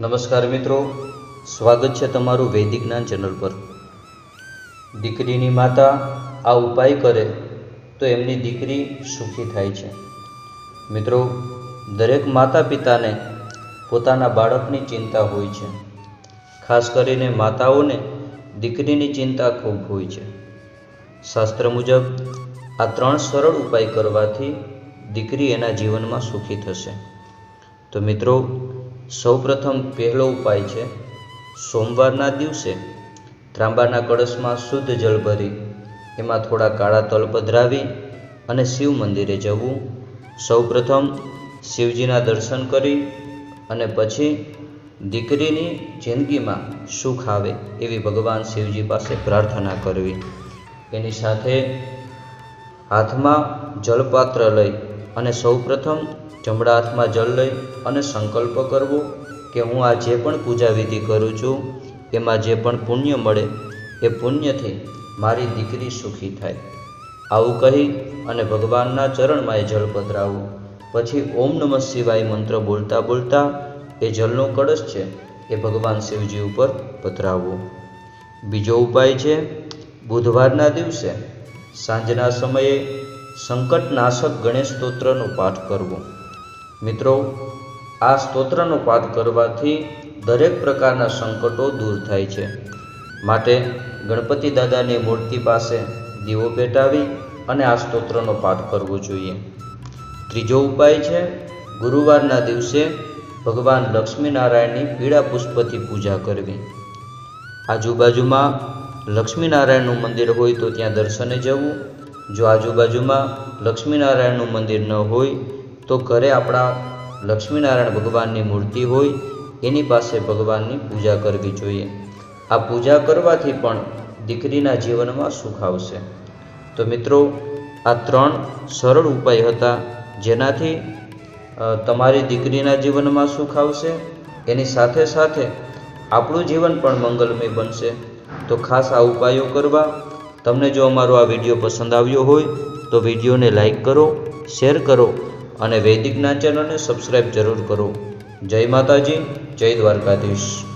નમસ્કાર મિત્રો, સ્વાગત છે તમારું વૈદિક જ્ઞાન ચેનલ પર. દીકરીની માતા આ ઉપાય કરે તો એમની દીકરી સુખી થાય છે. મિત્રો, દરેક માતા પિતાને પોતાના બાળકની ચિંતા હોય છે. ખાસ કરીને માતાઓને દીકરીની ચિંતા ખૂબ હોય છે. શાસ્ત્ર મુજબ, આ ત્રણ સરળ ઉપાય કરવાથી દીકરી એના જીવનમાં સુખી થશે. તો મિત્રો સૌપ્રથમ પહેલો ઉપાય છે, સોમવારના દિવસે ત્રાંબાના કળશમાં શુદ્ધ જળ ભરી, એમાં થોડા કાળા તલ પધરાવી અને શિવ મંદિરે જવું. સૌપ્રથમ શિવજીના દર્શન કરી અને પછી દીકરીની જિંદગીમાં સુખ આવે એવી ભગવાન શિવજી પાસે પ્રાર્થના કરવી. એની સાથે હાથમાં જલપાત્ર લઈ અને સૌપ્રથમ જમણા હાથમાં જળ લઈ અને સંકલ્પ કરવો કે હું આ જે પણ પૂજા વિધિ કરું છું, એમાં જે પણ પુણ્ય મળે, એ પુણ્યથી મારી દીકરી સુખી થાય. આવું કહી અને ભગવાનના ચરણમાં એ જળ પધરાવવું પછી ઓમ નમઃ શિવાય મંત્ર બોલતા બોલતા એ જળનો કળશ છે એ ભગવાન શિવજી ઉપર પધરાવવો બીજો ઉપાય છે, બુધવારના દિવસે સાંજના સમયે સંકટનાશક ગણેશ સ્તોત્રનો પાઠ કરવો. મિત્રો, આ સ્તોત્રનો પાઠ કરવાથી દરેક પ્રકારના સંકટો દૂર થાય છે. માટે ગણપતિ દાદાની મૂર્તિ પાસે દીવો પેટાવી અને આ સ્તોત્રનો પાઠ કરવો જોઈએ. ત્રીજો ઉપાય છે, ગુરુવારના દિવસે ભગવાન લક્ષ્મીનારાયણની પીળા પુષ્પથી પૂજા કરવી. આજુબાજુમાં લક્ષ્મીનારાયણનું મંદિર હોય તો ત્યાં દર્શને જવું. જો આજુબાજુમાં લક્ષ્મીનારાયણનું મંદિર ન હોય તો ઘરે આપણા લક્ષ્મીનારાયણ ભગવાનની મૂર્તિ હોય, એની પાસે ભગવાનની પૂજા કરવી જોઈએ. આ પૂજા કરવાથી પણ દીકરીના જીવનમાં સુખ આવશે. તો મિત્રો, આ ત્રણ સરળ ઉપાય હતા જેનાથી તમારી દીકરીના જીવનમાં સુખ આવશે. એની સાથે સાથે આપણું જીવન પણ મંગલમય બનશે. તો ખાસ આ ઉપાયો કરવા. તમને જો અમારો આ વીડિયો પસંદ આવ્યો હોય, તો વિડીયોને લાઈક કરો, શેર કરો અને વૈદિક જ્ઞાન ચેનલને સબસ્ક્રાઈબ જરૂર કરો. જય માતાજી જય દ્વારકાધીશ.